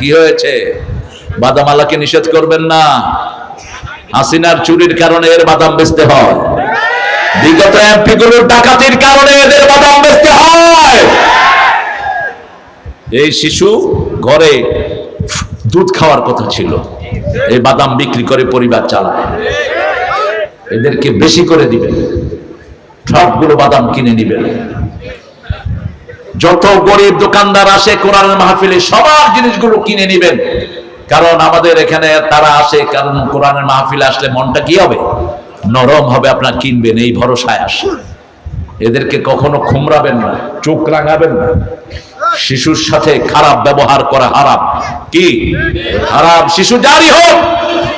কি হয়েছে? বাদাম আল্লাহকে নিষেধ করবেন না। হাসিনার চুরির কারণে এর বাদাম বেচতে হয়। বিগত এমপি গুলোর ডাকাতির কারণে এদের বাদাম বেচতে হয়। এই শিশু ঘরে দুধ খাওয়ার কথা ছিল। এই বাদাম বিক্রি করে পরিবার চালায়। এদেরকে বেশি করে দিবেন। সবগুলো বাদাম কিনে নিবেন। যত গরিব দোকানদার আসে কোরআনের মাহফিলে, সবার জিনিসগুলো কিনে নিবেন। কারণ আমাদের এখানে তারা আসে, কারণ কোরআনের মাহফিলে আসলে মনটা কি হবে? নরম হবে, আপনার কিনবেন, এই ভরসায় আসে। এদেরকে কখনো খুমরাবেন না, চোখ রাঙাবেন না। শিশুর সাথে খারাপ ব্যবহার করা হারাম। কি? হারাম। শিশু যারই হোক,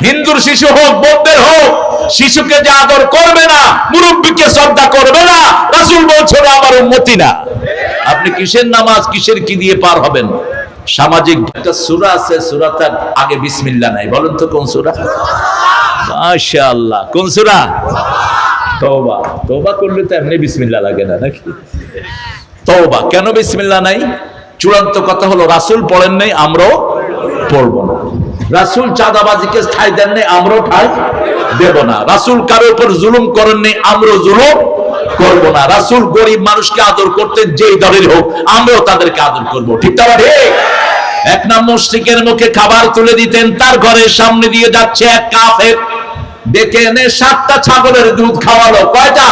হিন্দুর শিশু হোক, বৌদ্ধের হোক, শিশুকে যে আদর করবে না, মুরব্বীকে শ্রদ্ধা করবে না, রাসূল বলছিল আমার উন্মতি না। আপনি কিসের নামাজ, কিসের কি দিয়ে পার হবেন? সামাজিক একটা সূরা আছে সূরাটার আগে বিসমিল্লাহ নাই। বলেন তো কোন সূরা? মাশাআল্লাহ। কোন সূরা? করলে তো এমনি বিসমিল্লাহ লাগে না, নাকি? তওবা। কেন বিসমিল্লাহ নাই? চূড়ান্ত কথা হলো, রাসূল পড়েন নাই, আমরাও পড়ব না। রাসূল চাঁদাবাজিকে ঠাই দেন নাই, আমরাও ঠাই দেব না। রাসূল কারও উপর জুলুম করেন নাই, আমরাও জুলুম করব না রাসূল গরিব মানুষকে আদর করতেন যেই দলের হোক আমরাও তাদেরকে আদর করব ঠিক তো ঠিক এক নাম মুশরিকের মুখে খাবার তুলে দিতেন তার ঘরের সামনে দিয়ে যাচ্ছে এক কাফের ডেকে এনে সাতটা ছাগলের দুধ খাওয়ালো কয়টা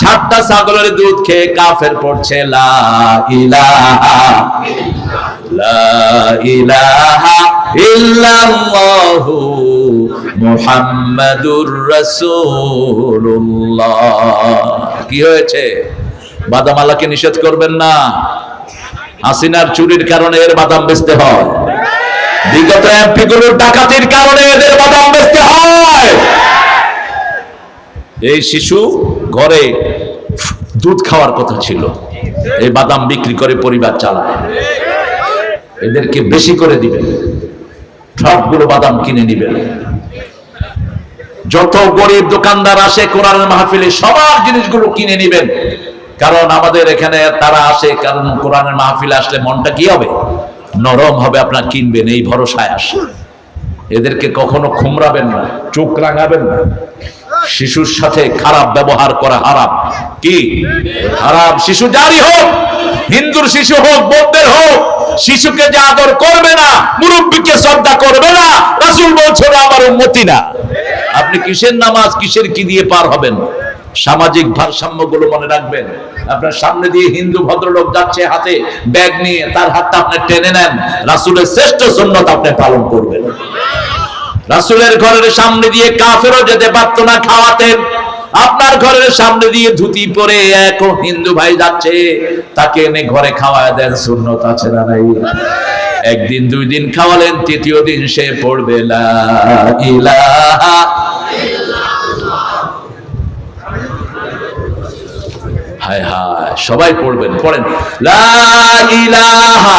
সাতটা ছাগলের দুধ খেয়ে কাফের পড়ছে লা ইলাহা লা ইলাহা ইল্লাল্লাহু মুহাম্মাদুর রাসূলুল্লাহ। কি হয়েছে? বাদাম আল্লাহকে নিষেধ করবেন না। হাসিনার চুরির কারণে এর বাদাম বেচতে হয়। বিগত এমপি গুলোর ডাকাতির কারণে এদের বাদাম বেচতে হয়। এই শিশু ঘরে দুধ খাওয়ার কথা ছিল। এই বাদাম বিক্রি করে পরিবার চালায়। এদেরকে বেশি করে দিবেন। সবগুলো বাদাম কিনে নিবেন। যত গরিব দোকানদার আসে কোরআনের মাহফিলে, সবার জিনিসগুলো কিনে নিবেন। কারণ আমাদের এখানে তারা আসে, কারণ কোরআনের মাহফিলে আসলে মনটা কি হবে? নরম হবে, আপনার কিনবেন, এই ভরসায় আসে। এদেরকে কখনো খুমরাবেন না, চোখ রাঙাবেন না। শিশুর সাথে খারাপ ব্যবহার করা হারাম। কি? হারাম। শিশু যারই হোক, হিন্দুর শিশু হোক, বৌদ্ধের হোক, শিশুকে যে আদর করবে না, মুরব্বীকে শ্রদ্ধা করবে না, রাসূল বলছিল আমার উন্নতি না। আপনি কিসের নামাজ, কিসের কি দিয়ে পার হবেন? সামাজিক ভারসাম্যগুলো মনে রাখবেন। আপনার সামনে দিয়ে হিন্দু ভদ্রলোক যাচ্ছে হাতে ব্যাগ নিয়ে, তার হাতটা আপনি টেনে নেন। রাসূলের শ্রেষ্ঠ সুন্নত আপনি পালন করবেন। রাসূলের ঘরের সামনে দিয়ে কাফেরও যেতে পারতো না খাওয়াতেন আপনার ঘরের সামনে দিয়ে ধুতি পরে এক হিন্দু ভাই যাচ্ছে, তাকে এনে ঘরে খাওয়ায় দেন, সুন্নত আছে না নাই? একদিন, দুই দিন খাওয়ালেন, তৃতীয় দিন সে পড়বে, লা ইলাহা হায় হায় সবাই পড়বেন পড়েন। লা ইলাহা